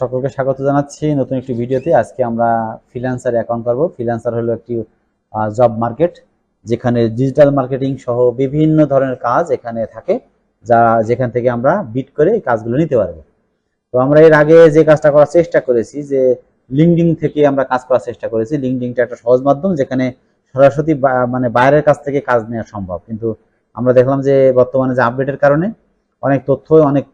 সকলকে স্বাগত জানাচ্ছি নতুন একটি ভিডিওতে। আজকে আমরা ফ্রিল্যান্সার অ্যাকাউন্ট করব। ফ্রিল্যান্সার হলো একটি জব মার্কেট যেখানে ডিজিটাল মার্কেটিং সহ বিভিন্ন ধরনের কাজ এখানে থাকে, যা যেখান থেকে আমরা বিট করে এই কাজগুলো নিতে পারব। তো আমরা এর আগে যে কাজটা করার চেষ্টা করেছি, যে লিঙ্কডিং থেকে আমরা কাজ করার চেষ্টা করেছি। লিঙ্কডিংটা একটা সহজ মাধ্যম, যেখানে সরাসরি মানে বাইরের কাছ থেকে কাজ নেওয়া সম্ভব। কিন্তু আমরা দেখলাম যে বর্তমানে যে আপডেটের কারণে অনেক তথ্য, অনেক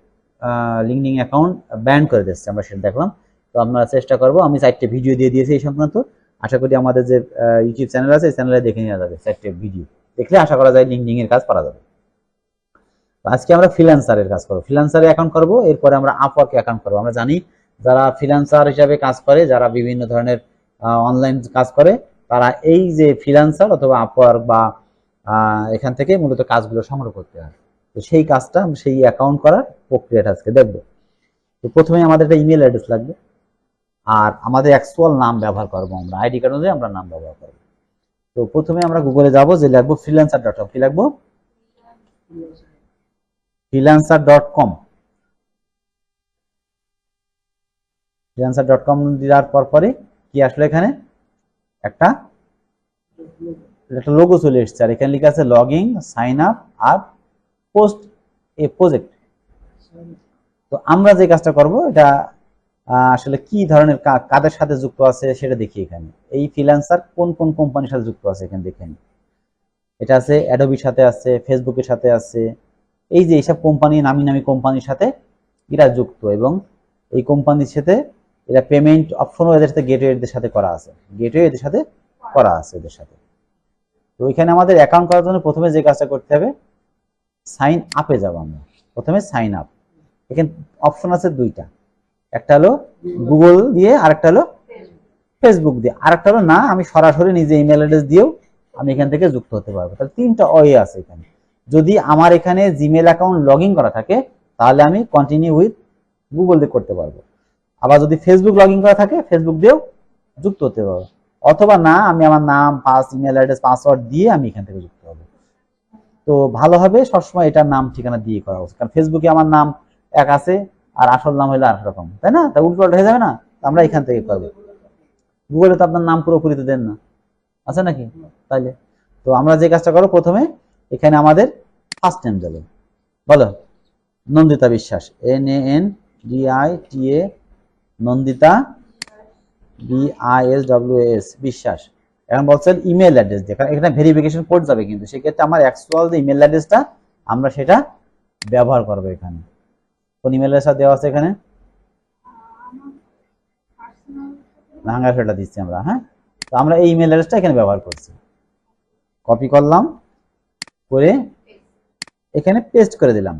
লিঙ্কডিং অ্যাকাউন্ট ব্যান করে দিচ্ছে আমরা সেটা দেখলাম। তো আপনারা চেষ্টা করব, আমি চারটে ভিডিও দিয়ে দিয়েছি এই সংক্রান্ত। আশা করি আমাদের যে ইউটিউব চ্যানেল আছে, এই চ্যানেলে দেখে নেওয়া যাবে চারটে ভিডিও দেখলে আশা করা যায় লিঙ্কডিং এর কাজ করা যাবে। আজকে আমরা ফ্রিল্যান্সারের কাজ করব। ফ্রিল্যান্সারে অ্যাকাউন্ট করব, এরপরে আমরা আপওয়ার্কে অ্যাকাউন্ট করব। আমরা জানি যারা ফ্রিল্যান্সার হিসাবে কাজ করে, যারা বিভিন্ন ধরনের অনলাইন কাজ করে, তারা এই যে ফ্রিল্যান্সার অথবা আপওয়ার্ক বা এখান থেকে মূলত কাজগুলো সংগ্রহ করতে হয়। তো সেই কাজটা সেই অ্যাকাউন্ট করার প্রক্রিয়াটা আজকে দেখব। তো প্রথমে আমাদের একটা ইমেল অ্যাড্রেস লাগবে। আর আমাদের অ্যাকচুয়াল নাম ব্যবহার করব আমরা। আইডি কার্ড অনুযায়ী আমরা নাম ব্যবহার করব। তো প্রথমে আমরা গুগলে যাব, যে লিখব ফ্রিল্যান্সার ডট কম কি লিখব? Freelancer dot com freelancer dot com দেওয়ার পর পরে কি আসলো এখানে? একটা একটা লোগো চলে এসছে। আর এখানে লেখা আছে লগ ইন সাইন আপ আর পোস্ট এ প্রজেক্ট। তো আমরা যে কাজটা করব, এটা আসলে কি ধরনের কাদের সাথে যুক্ত আছে সেটা দেখি এখানে। এই ফ্রিল্যান্সার কোন কোন কোম্পানির সাথে যুক্ত আছে এখানে দেখেন। এটা আছে অ্যাডোবির সাথে আছে ফেসবুকের সাথে আছে। এই যে এইসব কোম্পানি নামি নামি কোম্পানির সাথে এরা যুক্ত এবং এই কোম্পানির সাথে এরা পেমেন্ট অপশনও এদের সাথে গেটওয়ে এদের সাথে করা আছে। গেটওয়ে এদের সাথে করা আছে এদের সাথে। তো এখানে আমাদের অ্যাকাউন্ট করার জন্য প্রথমে যে কাজটা করতে হবে সাইন আপে যাব আমরা। প্রথমে সাইন আপ। এখানে অপশন আছে দুইটা। একটা হলো গুগল দিয়ে, আরেকটা হলো ফেসবুক দিয়ে। আরেকটা হলো, না, আমি সরাসরি নিজে ইমেল অ্যাড্রেস দিয়েও আমি এখান থেকে যুক্ত হতে পারব। তাহলে তিনটা ওয়ে আছে এখানে। যদি আমার এখানে জিমেল অ্যাকাউন্ট লগ করা থাকে, তাহলে আমি কন্টিনিউ উইথ গুগল দিয়ে করতে পারব। আবার যদি ফেসবুক লগ করা থাকে ফেসবুক দিয়েও যুক্ত হতে পারব। অথবা না, আমি আমার নাম পাস ইমেল অ্যাড্রেস পাসওয়ার্ড দিয়ে আমি এখান থেকে যুক্ত তো ভালো হবে, সবসময় এটার নাম, ঠিকানা দিয়ে করা উচিত। কারণ ফেসবুকে আমার নাম এক আছে, আর আসল নাম হলো আর রকম তাই না? তা উল্টোপাল্টা হয়ে যাবে না? আমরা এখান থেকে করব। গুগলে তো আপনার নাম পুরোপুরি তো দেন না। আছে নাকি? তাইলে। তো আমরা যে কাজটা করব, প্রথমে এখানে আমাদের ফার্স্ট নেম যাবে বলো, Nandita Biswas N A N D I T A Nandita B I S W S Biswas. এখন বলছেন ইমেল অ্যাড্রেস দিয়ে। কারণ এখানে ভেরিফিকেশন কোড যাবে কিন্তু। সেক্ষেত্রে আমার অ্যাকচুয়াল যে ইমেল অ্যাড্রেসটা আমরা সেটা ব্যবহার করব এখানে। কোন ইমেল অ্যাড্রেসটা দেওয়া আছে এখানে? দিচ্ছি আমরা হ্যাঁ? তো আমরা এই ইমেল অ্যাড্রেসটা এখানে ব্যবহার করছি। কপি করলাম, করে এখানে পেস্ট করে দিলাম।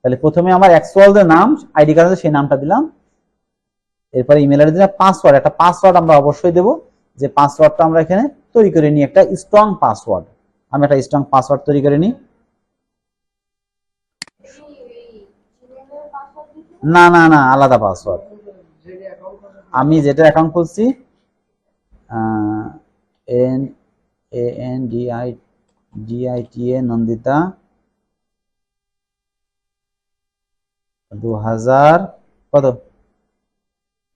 তাহলে প্রথমে আমার অ্যাকচুয়াল যে নাম আইডি কার্ড আছে, সেই নামটা দিলাম। এরপরে ইমেল অ্যাড্রেস পাসওয়ার্ড একটা পাসওয়ার্ড আমরা অবশ্যই দেবো। যে পাসওয়ার্ডটা আমরা এখানে তৈরি করে নিই, একটা স্ট্রং পাসওয়ার্ড আমি একটা স্ট্রং পাসওয়ার্ড তৈরি করে নিই। না না না, আলাদা পাসওয়ার্ড আমি যেটা অ্যাকাউন্ট খুলছি N, A, N, D, I D, I, T, A, Nandita, দু হাজার কত?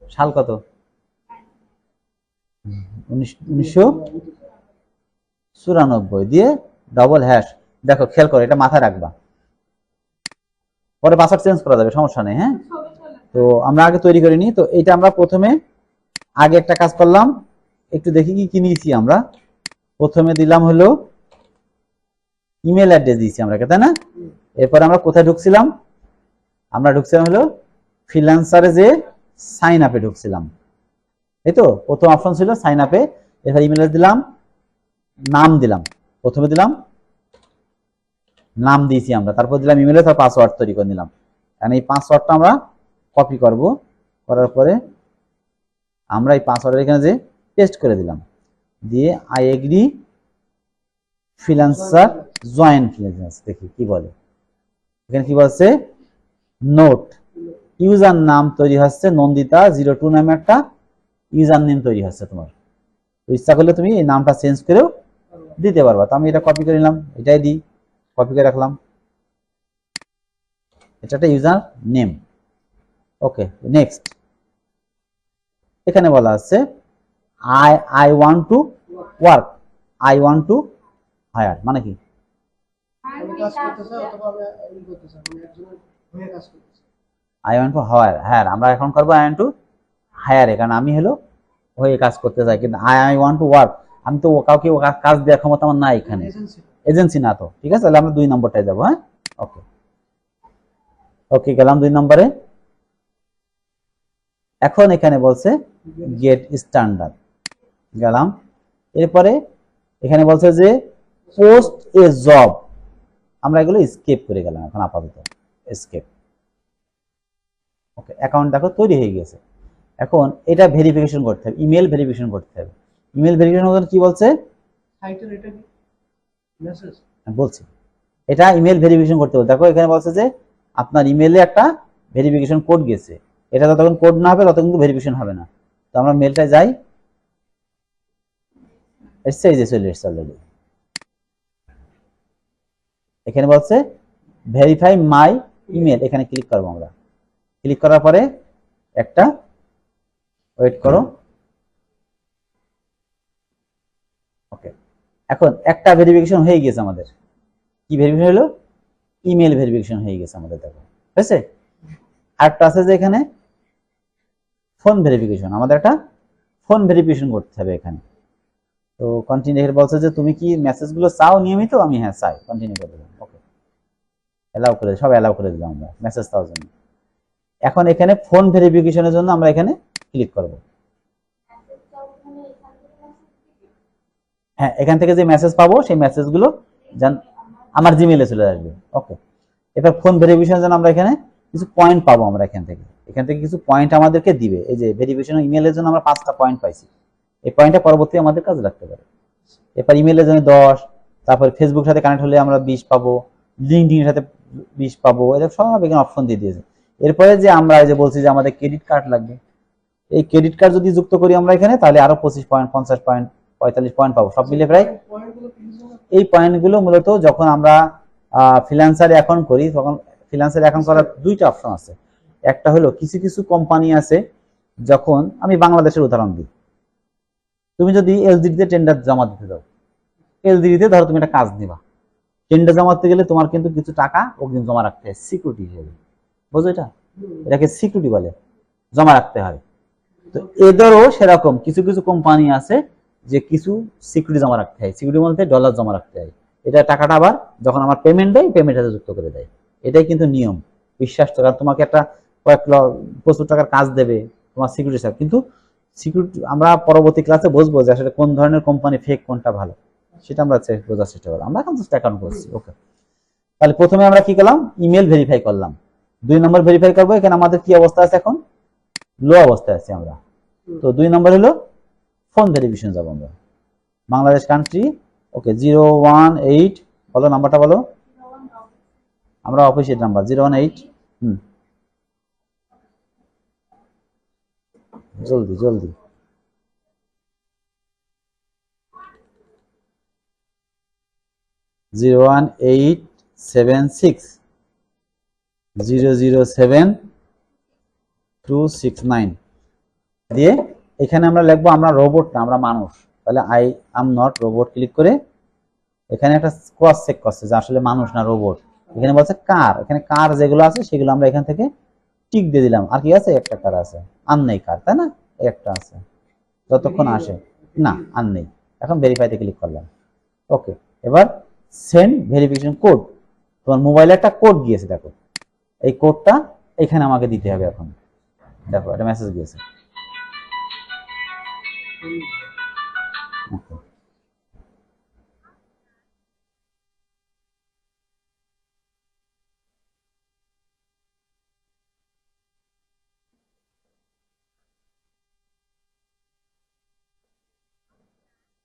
সাল কত? চুরানব্বই দিয়ে ডবল হ্যাশ দেখো, খেয়াল এটা মাথায় রাখবা। পরে পাসওয়ার্ড চেঞ্জ করা যাবে, সমস্যা নেই হ্যাঁ? তো আমরা আগে তৈরি করে নিই। তো এটা আমরা প্রথমে আগে একটা কাজ করলাম। একটু দেখি কি কি নিয়েছি আমরা। প্রথমে দিলাম হলো ইমেল অ্যাড্রেস দিয়েছি আমরা তাই না? এরপর আমরা কোথায় ঢুকছিলাম? আমরা ঢুকছিলাম হলো ফ্রিল্যান্সারে যে সাইন আপে ঢুকছিলাম। এই তো প্রথম অপশন ছিল সাইন আপে এবার ইমেল দিলাম, নাম দিলাম। প্রথমে দিলাম, নাম দিয়েছি আমরা। তারপর দিলাম ইমেলে তার পাসওয়ার্ড তৈরি করে নিলাম। কারণ এই পাসওয়ার্ডটা আমরা কপি করব। করার পরে আমরা এই পাসওয়ার্ডের এখানে যে পেস্ট করে দিলাম। দিয়ে I agree freelancer join freelancer দেখি কি বলে। এখানে কি বলছে? নোট ইউজার নাম তৈরি হচ্ছে নন্দিতা জিরো টু নামে একটা ইউজার নেম তৈরি হচ্ছে তোমার। ইচ্ছা করলে তুমি এই নামটা চেঞ্জ করেও দিতে পারবা। তো আমি এটা কপি করে নিলাম, এটাই দিই কপি করে রাখলাম। এটা একটা ইউজার নেম ওকে নেক্সট এখানে বলা আছে I I want to work I want to hire মানে কি? আই ওয়ান্ট টু হায়ার হ্যাঁ আমরা এখন করব আই ওয়ান্ট টু হায়ারে কারণ আমি হলো হয়ে কাজ করতে চাই কিন্তু I I want to work আমি তো কাউকে কাজ দেওয়ার ক্ষমতা আমার নাই এখানে। এজেন্সি এজেন্সি না তো। ঠিক আছে তাহলে আমরা দুই নম্বরটায় যাব হ্যাঁ? ওকে ওকে গেলাম দুই নম্বরে। এখন এখানে বলছে গেট স্ট্যান্ডার্ড গেলাম। এরপরে এখানে বলছে যে পোস্ট এ জব আমরা এগুলো স্কেপ করে গেলাম এখন আপাতত। স্কেপ ওকে অ্যাকাউন্ট দেখো তৈরি হয়ে গেছে এখন এটা ভেরিফিকেশন করতে হবে ইমেল ভেরিফিকেশন করতে হবে। ইমেল ভেরিফিকেশন কি বলছে? সাইটের এটা মেসেজ আমি বলছি। এটা ইমেল ভেরিফিকেশন করতে হবে। দেখো এখানে বলছে যে আপনার ইমেলে একটা ভেরিফিকেশন কোড গেছে। এটা যতক্ষণ কোড না হবে ততক্ষণ কিন্তু ভেরিফিকেশন হবে না। তো আমরা মেলটায় যাই। এসছে এই যে চলে এসছে অলরেডি এখানে বলছে ভেরিফাই মাই ইমেল এখানে ক্লিক করব আমরা। ক্লিক করার পরে একটা ওয়েট করো। ওকে এখন একটা ভেরিফিকেশন হয়ে গেছে আমাদের। কি ভেরিফিকেশন হলো? ইমেল ভেরিফিকেশন হয়ে গেছে আমাদের, দেখো। হয়েছে? আরেকটা আছে যে এখানে ফোন ভেরিফিকেশন আমাদের একটা ফোন ভেরিফিকেশন করতে হবে এখানে। তো কন্টিনিউ এখানে বলছে যে, তুমি কি মেসেজগুলো চাও নিয়মিত? আমি হ্যাঁ চাই। কন্টিনিউ করে দিলাম। ওকে অ্যালাউ করে সব অ্যালাউ করে দিলাম আমরা। মেসেজ চাওয়ার জন্য। এখন এখানে ফোন ভেরিফিকেশনের জন্য আমরা এখানে ক্লিক করব। হ্যাঁ এখান থেকে যে মেসেজ পাবো, সেই মেসেজগুলো যেন আমার জিমেলে চলে আসবে। ওকে এবার ফোন ভেরিফিকেশন জন্য আমরা এখানে কিছু পয়েন্ট পাবো আমরা এখান থেকে। এখান থেকে কিছু পয়েন্ট আমাদেরকে দিবে। এই যে ভেরিফিকেশন ইমেলের জন্য আমরা পাঁচটা পয়েন্ট পাইছি। এই পয়েন্টটা পরবর্তী আমাদের কাজে লাগতে পারে। এরপর ইমেলের জন্য দশ, তারপর ফেসবুক সাথে কানেক্ট হলে আমরা বিশ পাবো লিঙ্কডিনের সাথে বিশ পাবো এরকম সব এখানে অপশন দিয়ে দিয়েছে। এরপরে যে আমরা যে বলছি যে আমাদের ক্রেডিট কার্ড লাগবে। এই ক্রেডিট কার্ড যদি যুক্ত করি আমরা এখানে, তাহলে আরও পঁচিশ পয়েন্ট পঞ্চাশ পয়েন্ট পঁয়তাল্লিশ পয়েন্ট পাবো। সব মিলে প্রায় এই পয়েন্টগুলো মূলত যখন আমরা ফ্রিল্যান্সার অ্যাকাউন্ট করি, তখন ফ্রিল্যান্সার অ্যাকাউন্ট করার দুইটা অপশন আছে। একটা হলো কিছু কিছু কোম্পানি আছে যখন, আমি বাংলাদেশের উদাহরণ দিই। তুমি যদি এলজিডিতে টেন্ডার জমা দিতে দাও এলজিডিতে ধরো তুমি একটা কাজ নিবা। টেন্ডার জমা দিতে গেলে তোমার কিন্তু কিছু টাকা অগ্রিম জমা রাখতে হয় সিকিউরিটি হিসেবে। বুঝো এটা? এটাকে সিকিউরিটি বলে, জমা রাখতে হয়। তো এদেরও সেরকম কিছু কিছু কোম্পানি আছে যে কিছু সিকিউরিটি জমা রাখতে হয় সিকিউরিটি বলতে ডলার জমা রাখতে হয় এটা টাকাটা আবার যখন আমার পেমেন্ট দেয় পেমেন্টের সাথে যুক্ত করে দেয়। এটাই কিন্তু নিয়ম। বিশ্বাস তো, কারণ তোমাকে একটা কয়েক প্রচুর টাকার কাজ দেবে তোমার সিকিউরিটি সাথে কিন্তু সিকিউরিটি আমরা পরবর্তী ক্লাসে বুঝব যে আসলে কোন ধরনের কোম্পানি ফেক কোনটা ভালো। সেটা আমরা বোঝার চেষ্টা করলাম আমরা এখন জাস্ট অ্যাকাউন্ট করছি ওকে তাহলে প্রথমে আমরা কি করলাম? ইমেল ভেরিফাই করলাম। দুই নম্বর ভেরিফাই করব। এখানে আমাদের কি অবস্থা আছে এখন? লো অবস্থায় আছি আমরা। তো দুই নম্বর হলো ফোন ভেরিফিকেশন যাব আমরা। Bangladesh country okay zero one eight বলো নাম্বারটা বলো। আমরা অফিসের নাম্বার জিরো ওয়ান এইট হুম। জলদি জলদি। Zero one eight seven six zero zero seven two six nine দিয়ে এখানে আমরা লিখব আমরা রোবট না, আমরা মানুষ। তাহলে I am not robot click করে এখানে একটা ক্রস চেক করছে যে আসলে মানুষ না রোবট এখানে বলছে কার এখানে কার যেগুলো আছে সেগুলো আমরা এখান থেকে টিক দিয়ে দিলাম। আর কি আছে? একটা কার আছে। আর নেই কার তাই না? একটা আছে। যতক্ষণ আসে। না, আর নেই। এখন ভেরিফাইতে ক্লিক করলাম। ওকে এবার সেন্ড ভেরিফিকেশন কোড তোমার মোবাইলে একটা কোড গিয়েছে, দেখো। এই কোডটা এখানে আমাকে দিতে হবে এখন। দেখো একটা মেসেজ গিয়েছে।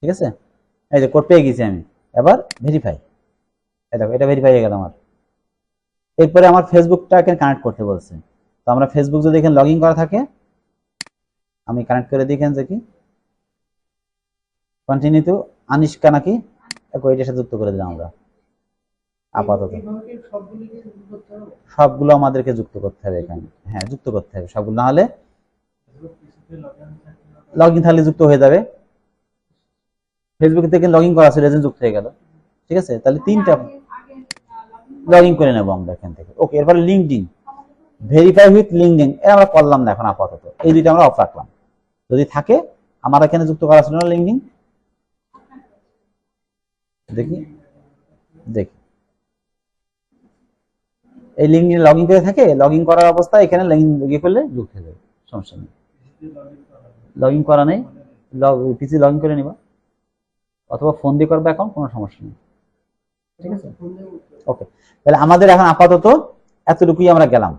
ঠিক আছে? এই যে কোড পেয়ে গেছি আমি। এবার ভেরিফাই এই দেখো, এটা ভেরিফাই হয়ে গেল আমার। এরপরে আমার ফেসবুকটাকে কানেক্ট করতে বলছে। তো আমরা ফেসবুক যদি এখানে লগ ইন করা থাকে আমি কানেক্ট করে দিই এখানে দেখি কন্টিনিউ টু নাকি এটার সাথে যুক্ত করে দিলাম আমরা আপাতত কি সবগুলো আমাদেরকে যুক্ত করতে হবে এখানে হ্যাঁ যুক্ত করতে হবে সবগুলো না হলে লগ ইন থাকলে যুক্ত হয়ে যাবে ফেসবুক থেকে লগ ইন করা আছে রেজেন্ট যুক্ত হয়ে গেল ঠিক আছে তাহলে তিনটা লগ ইন করে নেব আমরা এখান থেকে ওকে এরপরে লিঙ্কডিন ভেরিফাই উইথ লিঙ্কডিন এ আমরা করলাম না এখন আপাতত। এই দুইটা আমরা অফ রাখলাম। যদি থাকে, আমার এখানে যুক্ত করা ছিল না লিঙ্কডিন দেখি দেখি। এই লিঙ্কডিন লগ ইন করে থাকে লগ ইন করার অবস্থায় এখানে লগ ইন ইয়ে করলে যুক্ত হয়ে যাবে, সমস্যা নেই। লগ ইন করা নেই লগ পিসি লগ ইন করে নিবা। অথবা ফোন দিয়ে করবে এখন, কোনো সমস্যা নেই। ঠিক আছে। ওকে তাহলে আমাদের এখন আপাতত এতটুকুই আমরা গেলাম।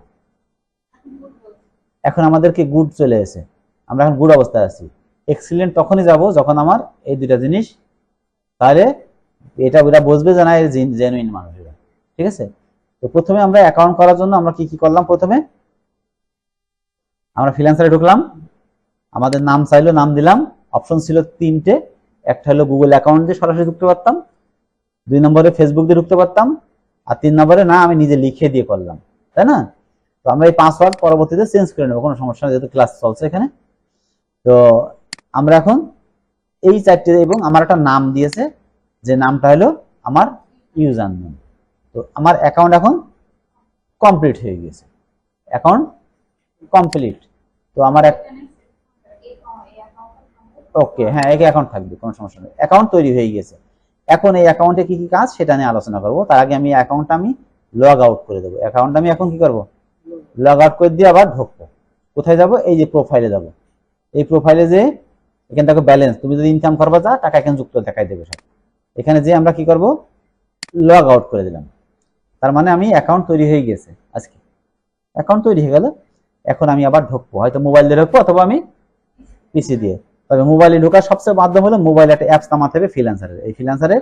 এখন আমাদেরকে গুড চলে এসে আমরা এখন গুড অবস্থায় আছি। এক্সিলেন্ট তখনই যাব যখন আমার এই দুইটা জিনিস তাহলে এটা ওরা বুঝবে যে না জেনুইন মানুষ ঠিক আছে? তো প্রথমে আমরা অ্যাকাউন্ট করার জন্য আমরা কি কি করলাম? প্রথমে আমরা ফ্রিল্যান্সারে ঢুকলাম। আমাদের নাম চাইলো, নাম দিলাম। অপশন ছিল তিনটে। একটা হলো গুগল অ্যাকাউন্ট দিয়ে সরাসরি ঢুকতে পারতাম। দুই নম্বরে ফেসবুক দিয়ে ঢুকতে পারতাম। আর তিন নম্বরে, না, আমি নিজে লিখে দিয়ে করলাম। তাই না? তো আমরা এই পাসওয়ার্ড পরবর্তীতে চেঞ্জ করে নেব, কোনো সমস্যা যেহেতু ক্লাস চলছে এখানে। তো আমরা এখন এই চারটে এবং আমার একটা নাম দিয়েছে, যে নামটা হলো আমার ইউজার নেম তো আমার অ্যাকাউন্ট এখন কমপ্লিট হয়ে গেছে অ্যাকাউন্ট কমপ্লিট তো আমার ওকে হ্যাঁ এই অ্যাকাউন্ট থাকবে, কোনো সমস্যা নেই। অ্যাকাউন্ট তৈরি হয়ে গেছে এখন এই অ্যাকাউন্টে কি কি কাজ, সেটা নিয়ে আলোচনা করব। তার আগে আমি অ্যাকাউন্টটা আমি লগ আউট করে দেবো। অ্যাকাউন্ট আমি এখন কি করব? লগ আউট করে দিয়ে আবার ঢুকবো। কোথায় যাব? এই যে প্রোফাইলে যাব। এই প্রোফাইলে যে এখানে দেখো ব্যালেন্স তুমি যদি ইনকাম করবা যা, টাকা এখানে যুক্ত দেখাই দেবে সব। এখানে যে আমরা কি করব? লগ আউট করে দিলাম। তার মানে আমি অ্যাকাউন্ট তৈরি হয়ে গেছে আজকে। অ্যাকাউন্ট তৈরি হয়ে গেল। এখন আমি আবার ঢুকবো। হয়তো মোবাইল দিয়ে ঢুকবো অথবা আমি পিসি দিয়ে। তবে মোবাইলে ঢোকার সবচেয়ে মাধ্যম হলো মোবাইলে একটা অ্যাপস নামাতে হবে ফ্রিল্যান্সারের এই ফ্রিল্যান্সারের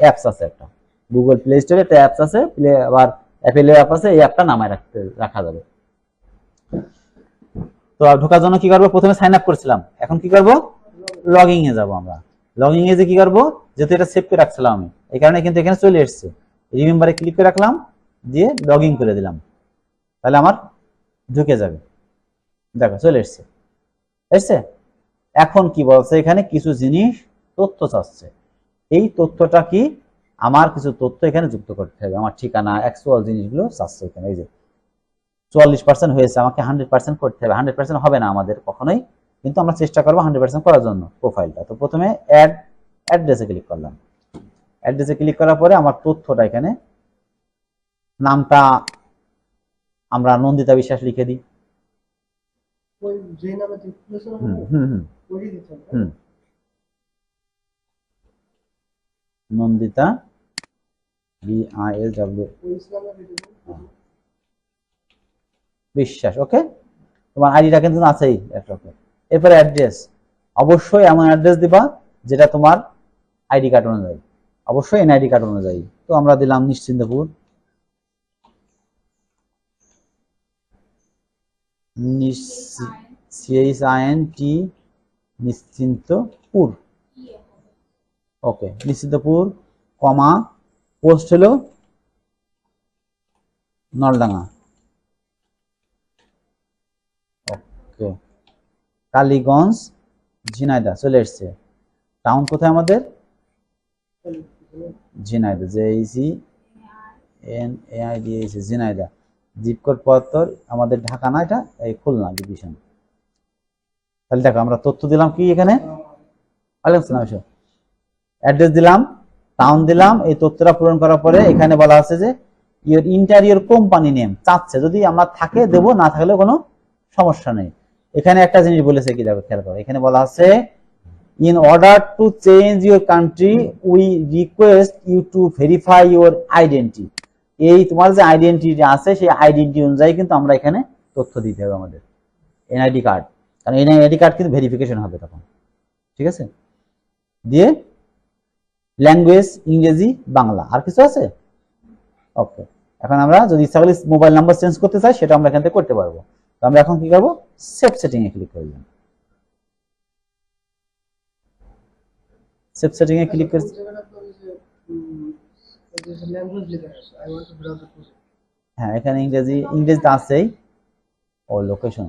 অ্যাপস আছে একটা। গুগল প্লে স্টোরে একটা অ্যাপস আছে। প্লে আবার অ্যাপেলের অ্যাপ আছে, এই অ্যাপটা নামায় রাখতে, রাখা যাবে। তো ঢোকার জন্য কি করব? প্রথমে সাইন আপ করেছিলাম। এখন কি করব? লগইং এ যাব আমরা। লগইং এ যে কি করব? যেহেতু এটা সেভ করে রাখছিলাম আমি, এই কারণে কিন্তু এখানে চলে এসেছে। রিমেম্বারে ক্লিক করে রাখলাম, দিয়ে লগইন করে দিলাম। তাহলে আমার ঢুকে যাবে। দেখো, চলে এসছে। এসছে? এখন কি বলছে এখানে? কিছু জিনিস, তথ্য চাচ্ছে। এই তথ্যটা কি আমার কিছু তথ্য এখানে যুক্ত করতে হবে। আমার ঠিকানা অ্যাকচুয়াল জিনিসগুলো চাচ্ছে এখানে এই যে চুয়াল্লিশ পার্সেন্ট হয়েছে আমাকে হান্ড্রেড পার্সেন্ট করতে হবে। হান্ড্রেড পার্সেন্ট হবে না আমাদের কখনোই কিন্তু আমরা চেষ্টা করব হান্ড্রেড পার্সেন্ট করার জন্য প্রোফাইলটা তো প্রথমে অ্যাড অ্যাড্রেসে ক্লিক করলাম। অ্যাড্রেসে ক্লিক করার পরে আমার তথ্যটা এখানে নামটা আমরা নন্দিতা বিশ্বাস লিখে দিই। Nandita B I L W video Biswas okay তোমার আইডিটা কিন্তু আছেই এরপরে অ্যাড্রেস অবশ্যই এমন অ্যাড্রেস দিবা যেটা তোমার আইডি কার্ড অনুযায়ী। অবশ্যই এনআইডি কার্ড অনুযায়ী। তো আমরা দিলাম Nischintapur. CH IN T Nischintapur. Okay Nischintapur comma post হলো নলডাঙ্গা। ওকে। কালীগঞ্জ ঝিনাইদা চলে এসছে। টাউন কোথায় আমাদের? Jhenaidah J C N A I D S Jhenaidah zip code পঁয়াত্তর আমাদের ঢাকা না এটা? এই খুলনা ডিভিশন তাহলে দেখো, আমরা তথ্য দিলাম কি এখানে? অ্যাড্রেস দিলাম। টাউন দিলাম, এই তথ্যটা পূরণ করার পরে এখানে বলা আছে যে ইওর ইন্টারিয়র কোম্পানি নেম চাচ্ছে। যদি আমরা থাকে, দেব, না থাকলে কোনো সমস্যা নেই। এখানে একটা জিনিস বলেছে কি, দেখো, খেয়াল করো। এখানে বলা আছে in order to change your country we request you to verify your identity এই তোমার যে আইডেন্টিটি আছে, সেই আইডেন্টি অনুযায়ী কিন্তু আমরা এখানে তথ্য দিতে হবে আমাদের। এনআইডি কার্ড কারণ এনআইডি কার্ড কিন্তু ভেরিফিকেশন হবে তখন। ঠিক আছে? দিয়ে ল্যাঙ্গুয়েজ ইংরেজি, বাংলা। আর কিছু আছে? ওকে এখন আমরা যদি ইচ্ছা করি মোবাইল নাম্বার চেঞ্জ করতে চাই, সেটা আমরা এখান থেকে করতে পারব। তো আমরা এখন কি করব? সেভ সেটিং এ ক্লিক করলাম সেভ সেটিং এ ক্লিক করে হ্যাঁ এখানে ইংরেজি ইংরেজিতে আছেই। ও লোকেশন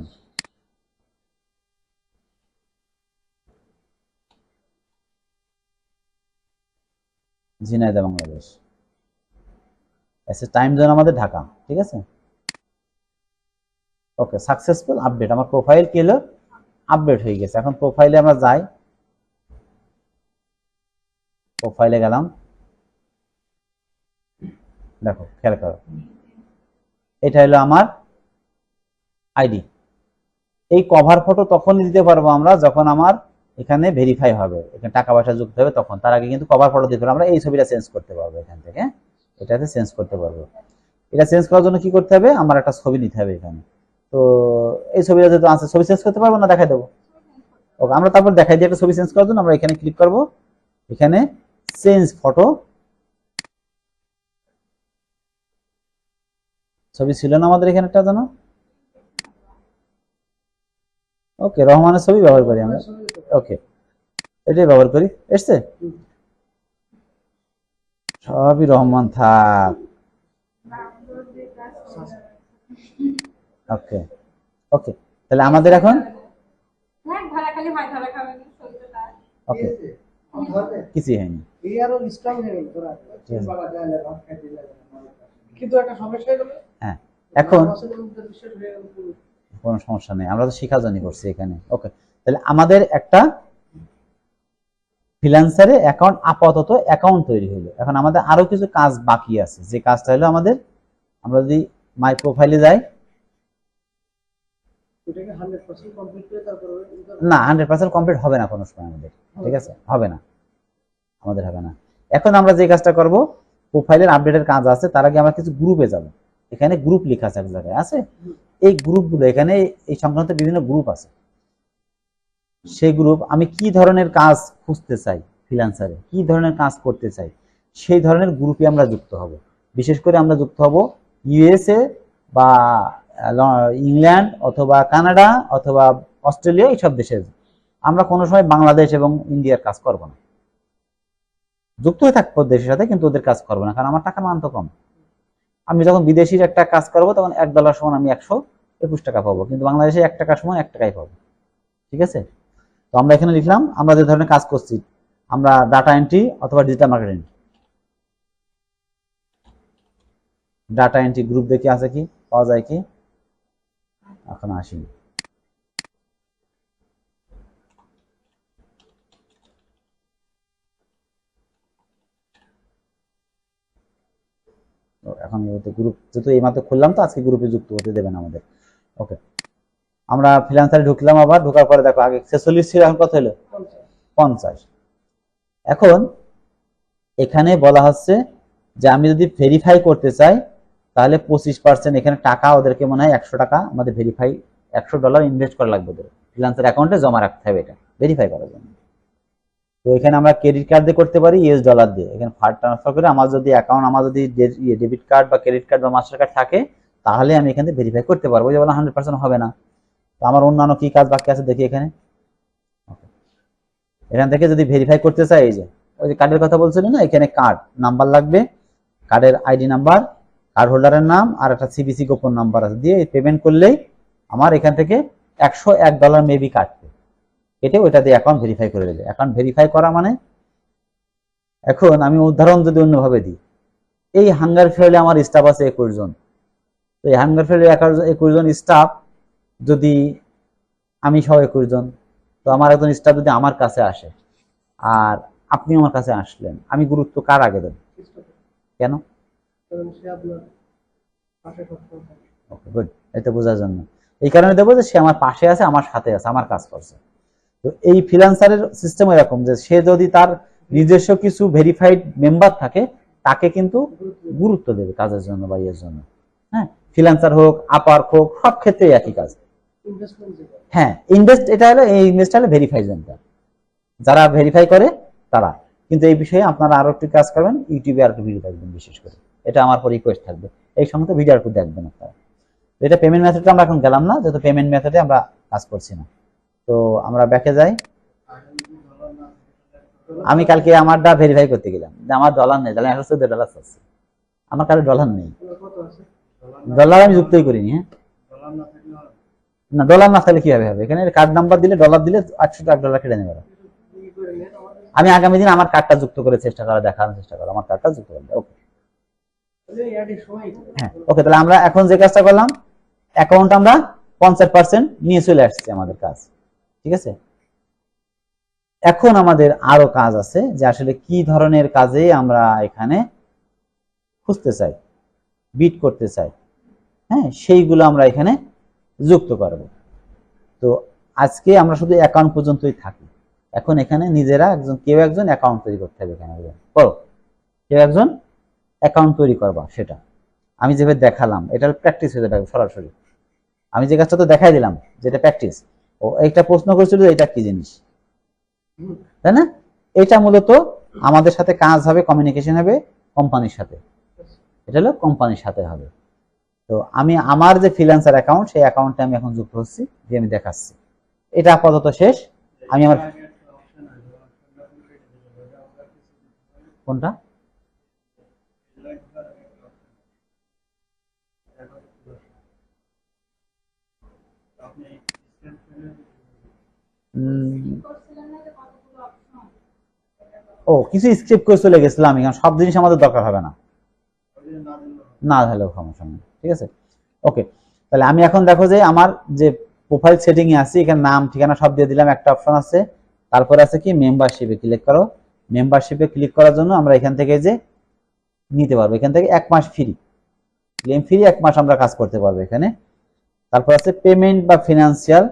ঝিনাইদহ বাংলাদেশ। এসে টাইম জোন আমাদের ঢাকা, ঠিক আছে? ওকে সাকসেসফুল আপডেট আমার প্রোফাইল কি হলো? আপডেট হয়ে গেছে। এখন প্রোফাইলে আমরা যাই। প্রোফাইলে গেলাম। দেখো, খেয়াল করো। এটা হলো আমার আইডি এই কভার ফটো তখনই দিতে পারব আমরা যখন আমার এখানে ভেরিফাই হবে, এখানে টাকা পয়সা যুক্ত হবে, তখন তার আগে কিন্তু কভার ফটো দিতে আমরা এই ছবিটা চেঞ্জ করতে পারব এখান থেকে, এটাতে চেঞ্জ করতে পারব। এটা চেঞ্জ করার জন্য কি করতে হবে? আমার একটা ছবি নিতে হবে এখানে। তো এই ছবিটা যেহেতু আছে, ছবি চেঞ্জ করতে পারব না, দেখাই দেবো। ওকে আমরা তারপর দেখাই দিই একটা ছবি চেঞ্জ করার জন্য আমরা এখানে ক্লিক করব। এখানে চেঞ্জ ফটো ছবি ছিল না আমাদের এখানে একটা জানো ওকে রহমানের ছবি ব্যবহার করি আমরা ওকে এটাই ব্যবহার করি এসছে সবই রহমান থাক ওকে ওকে তাহলে আমাদের এখন হ্যাঁ হয় ওকে কিছুই হয়নি হয়ে। কিন্তু একটা সমস্যা হ্যাঁ এখন কোনো সমস্যা নেই। আমরা তো শেখাজনি করছি এখানে। ওকে তাহলে আমাদের একটা ফ্রিল্যান্সারে অ্যাকাউন্ট আপাতত অ্যাকাউন্ট তৈরি হলো। এখন আমাদের আরও কিছু কাজ বাকি আছে। যে কাজটা হলো আমাদের আমরা যদি মাই প্রোফাইলে যাই। না হান্ড্রেড পার্সেন্ট কমপ্লিট হবে না কোনো সময় আমাদের। ঠিক আছে? হবে না। আমাদের হবে না। এখন আমরা যে কাজটা করব প্রোফাইলের আপডেটের কাজ আছে তার আগে আমরা কিছু গ্রুপে যাব। এখানে গ্রুপ লেখা আছে এক জায়গায় আছে? এই গ্রুপগুলো এখানে এই সংক্রান্ত বিভিন্ন গ্রুপ আছে। সেই গ্রুপ আমি কি ধরনের কাজ খুঁজতে চাই ফ্রিল্যান্সারে কি ধরনের কাজ করতে চাই? সেই ধরনের গ্রুপে আমরা যুক্ত হব। বিশেষ করে আমরা যুক্ত হব ইউএসএ বা ইংল্যান্ড অথবা কানাডা অথবা অস্ট্রেলিয়া, এইসব দেশে। আমরা কোনো সময় বাংলাদেশ এবং ইন্ডিয়ার কাজ করব না। যুক্ত হয়ে থাকব দেশের সাথে, কিন্তু ওদের কাজ করব না, কারণ আমার টাকার মান তো কম। আমি যখন বিদেশির একটা কাজ করব, তখন এক ডলার সমান আমি একশো একুশ টাকা পাবো। কিন্তু বাংলাদেশে এক টাকার সময় এক টাকাই পাবো। ঠিক আছে? তো আমরা এখানে লিখলাম, আমরা যে ধরনের কাজ করছি, আমরা ডাটা এন্ট্রি অথবা digital marketing data entry group দেখি আছে কি? পাওয়া যায় কি? এখন আসিনি। এখন গ্রুপ যেহেতু এইমাত্র খুললাম তো আজকে গ্রুপে যুক্ত হতে দেবেন আমাদের। ওকে আমরা ফ্রিল্যান্সারে ঢুকলাম আবার, ঢোকার পরে দেখো আগে ছেচল্লিশ ছিল এখন কত হলো? পঞ্চাশ। এখন এখানে বলা হচ্ছে যে আমি যদি ভেরিফাই করতে চাই, তাহলে পঁচিশ পার্সেন্ট এখানে টাকা ওদেরকে মনে হয় একশো টাকা আমাদের ভেরিফাই একশো ডলার ইনভেস্ট করা লাগবে ওদের। ফ্রিল্যান্সার অ্যাকাউন্টে জমা রাখতে হবে এটা ভেরিফাই করার জন্য। তো এখানে আমরা ক্রেডিট কার্ড দিয়ে করতে পারি ইউএস ডলার দিয়ে। এখানে ফান্ড ট্রান্সফার করে আমার যদি অ্যাকাউন্ট আমার যদি ডেবিট কার্ড বা ক্রেডিট কার্ড বা মাস্টার কার্ড থাকে তাহলে আমি এখানে ভেরিফাই করতে পারব যে বলা হান্ড্রেড পার্সেন্ট হবে না। তো আমার অন্যান্য কি কাজ বাকি আছে দেখি এখানে। এখান থেকে যদি ভেরিফাই করতে চাই, এই যে, ওই যে কার্ডের কথা বলছিল না, এখানে কার্ড নাম্বার লাগবে। কার্ডের আইডি নাম্বার কার্ড হোল্ডারের নাম, আর একটা সিবিসি গোপন নাম্বার আছে। দিয়ে পেমেন্ট করলেই আমার এখান থেকে একশো এক ডলার মেবি কাটবে। কেটে ওইটা দিয়ে অ্যাকাউন্ট ভেরিফাই করে দেবে অ্যাকাউন্ট ভেরিফাই করা মানে এখন আমি উদাহরণ যদি অন্যভাবে দিই, এই হাঙ্গার ফেলে আমার স্টাফ আছে একুশ জন। তো এই হাঙ্গার ফেলে একুশ জন স্টাফ যদি আমি সহ একুশ জন, তো আমার একজন স্টাফ যদি আমার কাছে আসে, আর আপনি আমার কাছে আসলেন, আমি গুরুত্ব কার আগে দেব? কেন। ওকে গুড এটা বোঝার জন্য। এই কারণে দেবো যে সে আমার পাশে আছে, আমার সাথে আছে, আমার কাজ করছে। তো এই ফ্রিল্যান্সারের সিস্টেম এরকম যে সে যদি তার নিজস্ব কিছু ভেরিফাইড মেম্বার থাকে, তাকে কিন্তু গুরুত্ব দেবে কাজের জন্য বা ইয়ের জন্য। হ্যাঁ? ফ্রিল্যান্সার হোক আপার হোক, সব ক্ষেত্রে একই কাজ। হ্যাঁ ইনভেস্ট এটা হলো, এই ইনভেস্ট হলো ভেরিফাই সেন্টার যারা ভেরিফাই করে, তারা। কিন্তু এই বিষয়ে আপনারা আরও একটু কাজ করবেন ইউটিউবে আর ভিডিও দেখবেন বিশেষ করে। এটা আমার পর রিকোয়েস্ট থাকবে। এই সমস্ত ভিডিও আর দেখবেন আপনারা। এটা পেমেন্ট মেথডটা আমরা এখন গেলাম না, যেহেতু পেমেন্ট মেথডে আমরা কাজ করছি না। তো আমরা ব্যাকে যাই। আমি কালকে আমারটা ভেরিফাই করতে গেলাম। যে আমার ডলার নেই, তাহলে একশো চোদ্দ ডলার আছে। আমার কাছে ডলার নেই। ডলার আমি যুক্তই করিনি হ্যাঁ? না, ডলার না থাকলে কীভাবে হবে? এখানে কার্ড নাম্বার দিলে ডলার দিলে আটশো টাকা ডলার কেটে নেবে করে আমি আগামী দিন আমার কার্ডটা যুক্ত করে চেষ্টা করা দেখানোর চেষ্টা করো আমার কার্ডটা যুক্ত করবে ওকে হ্যাঁ ওকে তাহলে আমরা এখন যে কাজটা করলাম অ্যাকাউন্ট আমরা পঞ্চাশ পার্সেন্ট নিয়ে চলে আসছি আমাদের কাজ, ঠিক আছে? এখন আমাদের আরও কাজ আছে যে আসলে কি ধরনের কাজে আমরা এখানে খুঁজতে চাই বিট করতে চাই। হ্যাঁ সেইগুলো আমরা এখানে যুক্ত করব। তো আজকে আমরা শুধু অ্যাকাউন্ট পর্যন্তই থাকি। এখন এখানে নিজেরা একজন, কেউ একজন অ্যাকাউন্ট তৈরি করতে হবে এখানে করো। কেউ একজন অ্যাকাউন্ট তৈরি করবা, সেটা। আমি যেভাবে দেখালাম এটার প্র্যাকটিস হয়ে যাবে সরাসরি। আমি যে কাজটা তো দেখাই দিলাম, যেটা প্র্যাকটিস ও একটা প্রশ্ন করেছিল এটা কি জিনিস? তাই না? এটা মূলত আমাদের সাথে কাজ হবে কমিউনিকেশন হবে কোম্পানির সাথে। এটা হলো কোম্পানির সাথে হবে। তো আমি আমার যে ফ্রিল্যান্সার অ্যাকাউন্ট সেই অ্যাকাউন্টে আমি এখন যুক্ত হচ্ছি, যে আমি দেখাচ্ছি। এটা আপাতত শেষ। আমি আমার কোনটা? ও, কিছু স্ক্রিপ্ট করে চলে গেছিলাম সব জিনিস আমাদের দরকার হবে না। না হলেও সমস্যা নেই ঠিক আছে? ওকে তাহলে আমি এখন দেখো যে আমার যে প্রোফাইল সেটিং এ আছি, এখানে নাম, ঠিকানা সব দিয়ে দিলাম, একটা অপশন আছে। তারপর আছে কি মেম্বারশিপে ক্লিক করো। মেম্বারশিপে ক্লিক করার জন্য আমরা এখান থেকে যে নিতে পারব, এখান থেকে এক মাস ফ্রি ক্লেম ফ্রি এক মাস আমরা কাজ করতে পারব এখানে। তারপর আছে পেমেন্ট বা ফিনান্সিয়াল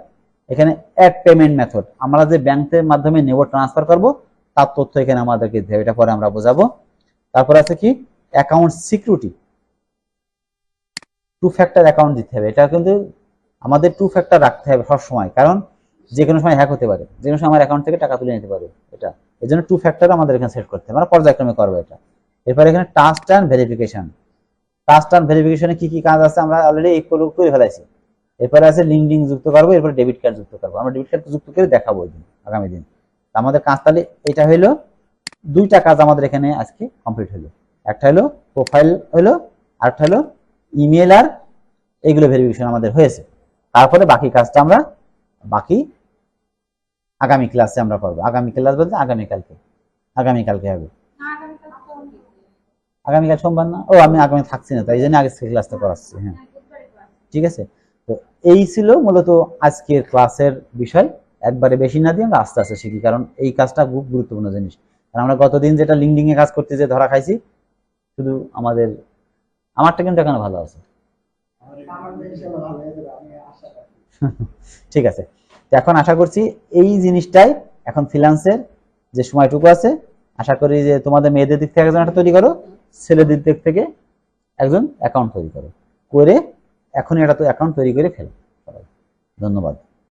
এখানে অ্যাড পেমেন্ট মেথড আমরা যে ব্যাংকের মাধ্যমে নেব ট্রান্সফার করব, তার তথ্য এখানে আমাদেরকে দিতে হবে এটা পরে আমরা বোঝাবো। তারপর আছে কি account security two factor account দিতে হবে। এটা কিন্তু আমাদের টু ফ্যাক্টর রাখতে হবে সবসময়, কারণ যে কোনো সময় হ্যাক হতে পারে। যে কোনো সময় আমার অ্যাকাউন্ট থেকে টাকা তুলে নিতে পারে এটা। এই জন্য টু ফ্যাক্টর আমাদের এখানে সেট করতে হবে। আমরা পর্যায়ক্রমে করব এটা। এরপরে এখানে trust and verification trust and ভেরিফিকেশনে কি কি কাজ আছে আমরা অলরেডি এই করে ফেলাইছি। এরপরে আছে লিঙ্কডিং যুক্ত করব, এরপরে ডেবিট কার্ড যুক্ত করব। আমরা ডেবিট কার্ড যুক্ত করে দেখাবো ওই দিন, আগামী দিন। আমাদের কাজ তাহলে এটা হলো দুইটা কাজ আমাদের এখানে আজকে কমপ্লিট হলো একটা হলো প্রোফাইল হলো আরেকটা হলো ইমেল আর এগুলো ভেরিফিকেশন আমাদের হয়েছে। তারপরে বাকি কাজটা আমরা বাকি আগামী ক্লাসে আমরা করব। আগামী ক্লাস বলতে আগামীকালকে আগামীকালকে হবে। আগামীকাল? সোমবার না? ও আমি আগামী থাকছি না তাই জন্য আগে থেকে ক্লাসটা করাচ্ছি হ্যাঁ। হ্যাঁ, ঠিক আছে? তো এই ছিল মূলত আজকের ক্লাসের বিষয়। একবারে বেশি না দিয়ে আমরা আস্তে আস্তে শিখি কারণ এই কাজটা খুব গুরুত্বপূর্ণ জিনিস। কারণ আমরা গতদিন যেটা লিঙ্কডিং এ কাজ করতে যে ধরা খাইছি শুধু আমাদের আমারটা কিন্তু এখানে ভালো আছে। ঠিক আছে। তো এখন আশা করছি এই জিনিসটাই এখন ফ্রিল্যান্সের যে সময়টুকু আছে, আশা করি যে তোমাদের মেয়েদের দিক থেকে একজন তৈরি করো, ছেলেদের দিক থেকে একজন অ্যাকাউন্ট তৈরি করো। করে এখন এটা তো অ্যাকাউন্ট তৈরি করে ফেলো। ধন্যবাদ।